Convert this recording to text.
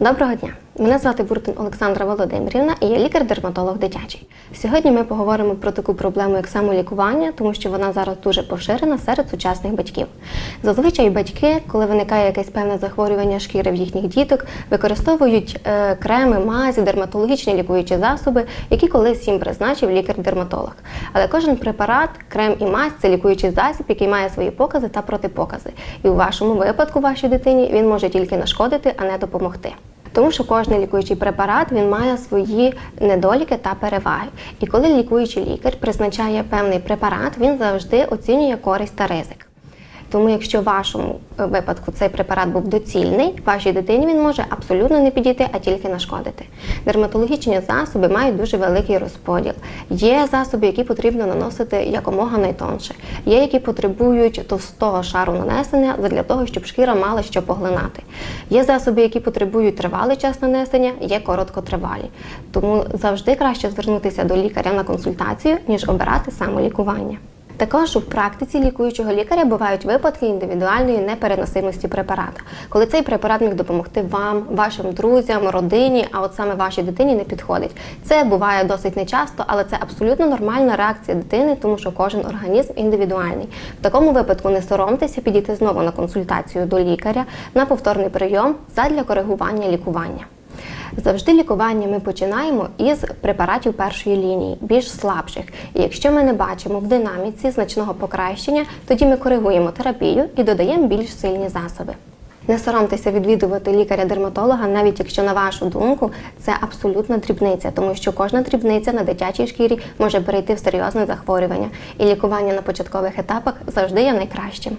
Доброго дня! Мене звати Буртин Олександра Володимирівна і я лікар-дерматолог дитячий. Сьогодні ми поговоримо про таку проблему, як самолікування, тому що вона зараз дуже поширена серед сучасних батьків. Зазвичай батьки, коли виникає якесь певне захворювання шкіри в їхніх діток, використовують е, креми, мазі, дерматологічні лікуючі засоби, які колись їм призначив лікар-дерматолог. Але кожен препарат, крем і мазь це лікуючий засіб, який має свої покази та протипокази. І у вашому випадку вашій дитині він може тільки нашкодити, а не допомогти. Тому що кожен лікуючий препарат він має свої недоліки та переваги. І коли лікуючий лікар призначає певний препарат, він завжди оцінює користь та ризик. Тому, якщо в вашому е, випадку цей препарат був доцільний, вашій дитині він може абсолютно не підійти, а тільки нашкодити. Дерматологічні засоби мають дуже великий розподіл. Є засоби, які потрібно наносити якомога найтонше. Є, які потребують товстого шару нанесення для того, щоб шкіра мала що поглинати. Є засоби, які потребують тривалий час нанесення, є короткотривалі. Тому завжди краще звернутися до лікаря на консультацію, ніж обирати самолікування. Також у практиці лікуючого лікаря бувають випадки індивідуальної непереносимості препарата, коли цей препарат міг допомогти вам, вашим друзям, родині, а от саме вашій дитині не підходить. Це буває досить нечасто, але це абсолютно нормальна реакція дитини, тому що кожен організм індивідуальний. В такому випадку не соромтеся підійти знову на консультацію до лікаря на повторний прийом задля коригування лікування. Завжди лікування ми починаємо із препаратів першої лінії, більш слабших. І якщо ми не бачимо в динаміці значного покращення, тоді ми коригуємо терапію і додаємо більш сильні засоби. Не соромтеся відвідувати лікаря-дерматолога, навіть якщо, на вашу думку, це абсолютна дрібниця, тому що кожна дрібниця на дитячій шкірі може перейти в серйозне захворювання, і лікування на початкових етапах завжди є найкращим.